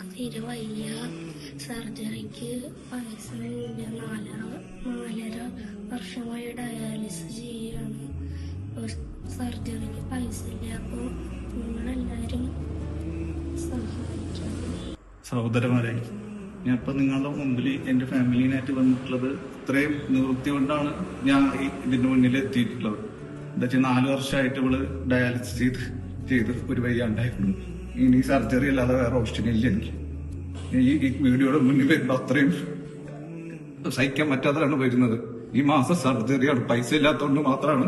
നമുക്ക് തീരെ വയ്യ സർജറിക്ക് ഇല്ല നാലര നാലര വർഷമായി ഡയാലിസിസ് ചെയ്യാണ് സർജറിക്ക് പൈസ ഇല്ല അപ്പോൾ നിങ്ങളെല്ലാവരും സഹായിക്കണം സഹോദരന്മാരെ ഞാൻ ഇപ്പൊ നിങ്ങളുടെ മുമ്പിൽ എന്റെ ഫാമിലിനായിട്ട് വന്നിട്ടുള്ളത് ഇത്രയും നിവൃത്തി കൊണ്ടാണ് ഞാൻ ഇതിന്റെ മുന്നിൽ എത്തിയിട്ടുള്ളത്. എന്താ വെച്ചാൽ നാല് വർഷമായിട്ട് ഇവൾ ഡയാലിസിസ് ചെയ്ത് ചെയ്ത് ഒരു വഴി ഉണ്ടായിരുന്നു ഇനി സർജറി അല്ലാതെ വേറെ ഓപ്ഷൻ ഇല്ല എനിക്ക്. ഈ വീഡിയോയുടെ മുന്നിൽ വരുമ്പോൾ അത്രയും സഹിക്കാൻ പറ്റാത്തതാണ് വരുന്നത് ഈ മാസം സർജറിയാണ് പൈസ ഇല്ലാത്തതുകൊണ്ട് മാത്രമാണ്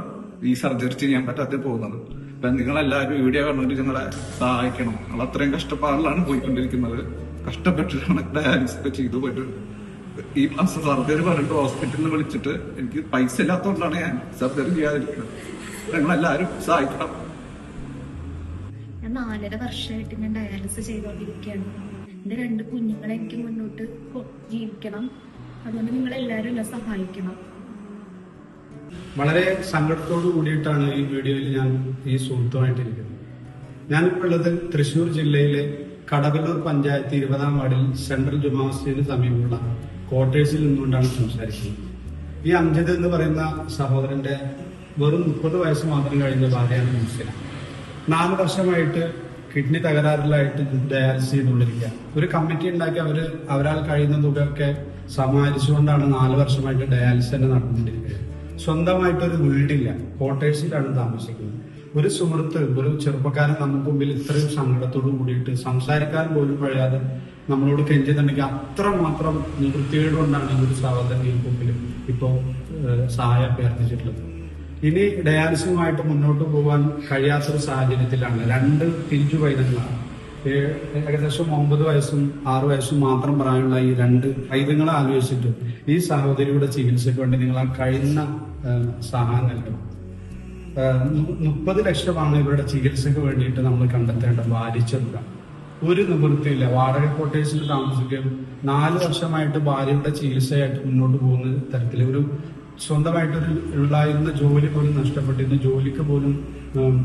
ഈ സർജറി ചെയ്യാൻ പറ്റാതെ പോകുന്നത്. അപ്പൊ നിങ്ങളെല്ലാവരും വീഡിയോ കണ്ടിട്ട് നിങ്ങളെ സഹായിക്കണം. നിങ്ങൾ അത്രയും കഷ്ടപ്പാടിലാണ് പോയിക്കൊണ്ടിരിക്കുന്നത്. കഷ്ടപ്പെട്ടിട്ടാണ് ഡയാലിസിസ് ഒക്കെ ചെയ്തു പോയിട്ടുണ്ട് ഈ മാസം സർജറി പറഞ്ഞിട്ട് ഹോസ്പിറ്റലിൽ വിളിച്ചിട്ട് എനിക്ക് പൈസ ഇല്ലാത്തതുകൊണ്ടാണ് ഞാൻ സർജറി ചെയ്യാതിരിക്കുന്നത്. നിങ്ങളെല്ലാവരും സഹായിക്കണം. നാലര വർഷമായിട്ട് ഞാൻ ഡയാലിസിസ് ചെയ്തുകൊണ്ടിരിക്കുകയാണ് എന്റെ രണ്ട് കുഞ്ഞുങ്ങളെ എനിക്ക് മുന്നോട്ട് ജീവിക്കണം. അതുകൊണ്ട് നിങ്ങൾ എല്ലാവരും എന്നെ സഹായിക്കണം. വളരെ സങ്കടത്തോടു കൂടിയിട്ടാണ് ഈ വീഡിയോയിൽ ഞാൻ ഈ സുഹൃത്തുമായിട്ടിരിക്കുന്നത്. ഞാനിപ്പോൾ ഉള്ളത് തൃശൂർ ജില്ലയിലെ കടവല്ലൂർ പഞ്ചായത്ത് ഇരുപതാം വാർഡിൽ സെൻട്രൽ ജുമാ സമീപമുള്ള ക്വാർട്ടേഴ്സിൽ നിന്നുകൊണ്ടാണ് സംസാരിക്കുന്നത്. ഈ അംജദ് എന്ന് പറയുന്ന സഹോദരന്റെ വെറും മുപ്പത് വയസ്സ് മാത്രം കഴിഞ്ഞ ഭാര്യയാണ് മുസ്ലിം നാല് വർഷമായിട്ട് കിഡ്നി തകരാറിലായിട്ട് ഡയാലിസിസ് ചെയ്തുകൊണ്ടിരിക്കുക. ഒരു കമ്മിറ്റി ഉണ്ടാക്കി അവർ അവരാൽ കഴിയുന്ന തുകയൊക്കെ സമാഹരിച്ചുകൊണ്ടാണ് നാല് വർഷമായിട്ട് ഡയാലിസിസ് തന്നെ നടന്നുകൊണ്ടിരിക്കുന്നത് സ്വന്തമായിട്ടൊരു വീടില്ല. ക്വാർട്ടേഴ്സിലാണ് താമസിക്കുന്നത്. ഒരു സുഹൃത്ത് ഒരു ചെറുപ്പക്കാരൻ നമുക്ക് മുമ്പിൽ ഇത്രയും സങ്കടത്തോട് കൂടിയിട്ട് സംസാരിക്കാൻ പോലും കഴിയാതെ നമ്മളോട് കെഞ്ചുന്നുണ്ടെങ്കിൽ അത്രമാത്രം മാത്രം നിവൃത്തിയോടുകൊണ്ടാണ് ഈ ഒരു സഹോദരൻ മുമ്പിലും മുമ്പിൽ ഇപ്പോ സഹായം അഭ്യർത്ഥിച്ചിട്ടുള്ളത് ഇനി ഡയാലിസിസുമായിട്ട് മുന്നോട്ട് പോകാൻ കഴിയാത്തൊരു സാഹചര്യത്തിലാണ്. രണ്ട് പിഞ്ചു ഏ- ഏകദേശം ഒമ്പത് വയസ്സും ആറു വയസ്സും മാത്രം പ്രായമുള്ള ഈ രണ്ട് പൈതങ്ങളെ ആലോചിച്ചിട്ട് ഈ സഹോദരിയുടെ ചികിത്സയ്ക്ക് വേണ്ടി നിങ്ങൾ ആ കഴിയുന്ന സഹായം നൽകണം ഏഹ്, മുപ്പത് ലക്ഷമാണ് ഇവരുടെ ചികിത്സയ്ക്ക് വേണ്ടിയിട്ട് നമ്മൾ കണ്ടെത്തേണ്ട ഭാരിച്ച തുക. ഒരു നിവൃത്തിയില്ല. വാടക കോട്ടേഴ്സിൽ താമസിക്കുകയും നാല് വർഷമായിട്ട് ഭാര്യയുടെ ചികിത്സയായിട്ട് മുന്നോട്ട് പോകുന്ന തരത്തിൽ ഒരു സ്വന്തമായിട്ടൊരു ഉണ്ടായിരുന്ന ജോലി പോലും നഷ്ടപ്പെട്ടിരുന്നു. ജോലിക്ക് പോലും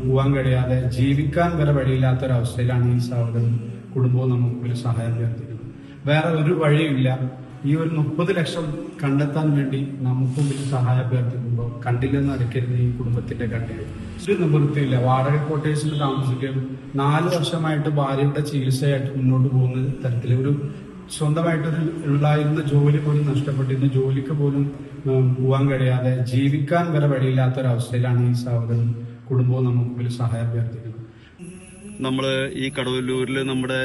പോകാൻ കഴിയാതെ ജീവിക്കാൻ വരെ വഴിയില്ലാത്തൊരവസ്ഥയിലാണ് ഈ സഹോദരൻ കുടുംബവും നമുക്ക് ഒരു സഹായം ചേർത്തിരുന്നത് വേറെ ഒരു വഴിയില്ല ഈ ഒരു മുപ്പത് ലക്ഷം കണ്ടെത്താൻ വേണ്ടി നമുക്കും ഒരു സഹായം അഭ്യർത്ഥിക്കുമ്പോൾ കണ്ടില്ലെന്ന് അടയ്ക്കരുത് ഈ കുടുംബത്തിന്റെ കണ്ടിൽ ഒരു നിവൃത്തിയില്ല. വാടക ക്വാർട്ടേഴ്സിൽ താമസിക്കുകയും നാല് വർഷമായിട്ട് ഭാര്യയുടെ ചികിത്സയായിട്ട് മുന്നോട്ട് പോകുന്ന തരത്തിൽ ഒരു സ്വന്തമായിട്ടൊരു ഉണ്ടായിരുന്ന ജോലി പോലും നഷ്ടപ്പെട്ടിരുന്ന. ജോലിക്ക് പോലും പോവാൻ കഴിയാതെ ജീവിക്കാൻ വരെ വഴിയില്ലാത്തൊരവസ്ഥയിലാണ് ഈ സഹോദരൻ കുടുംബവും നമുക്ക് സഹായം അഭ്യർത്ഥിക്കുന്നത് നമ്മൾ ഈ കടവല്ലൂരിൽ നമ്മുടെ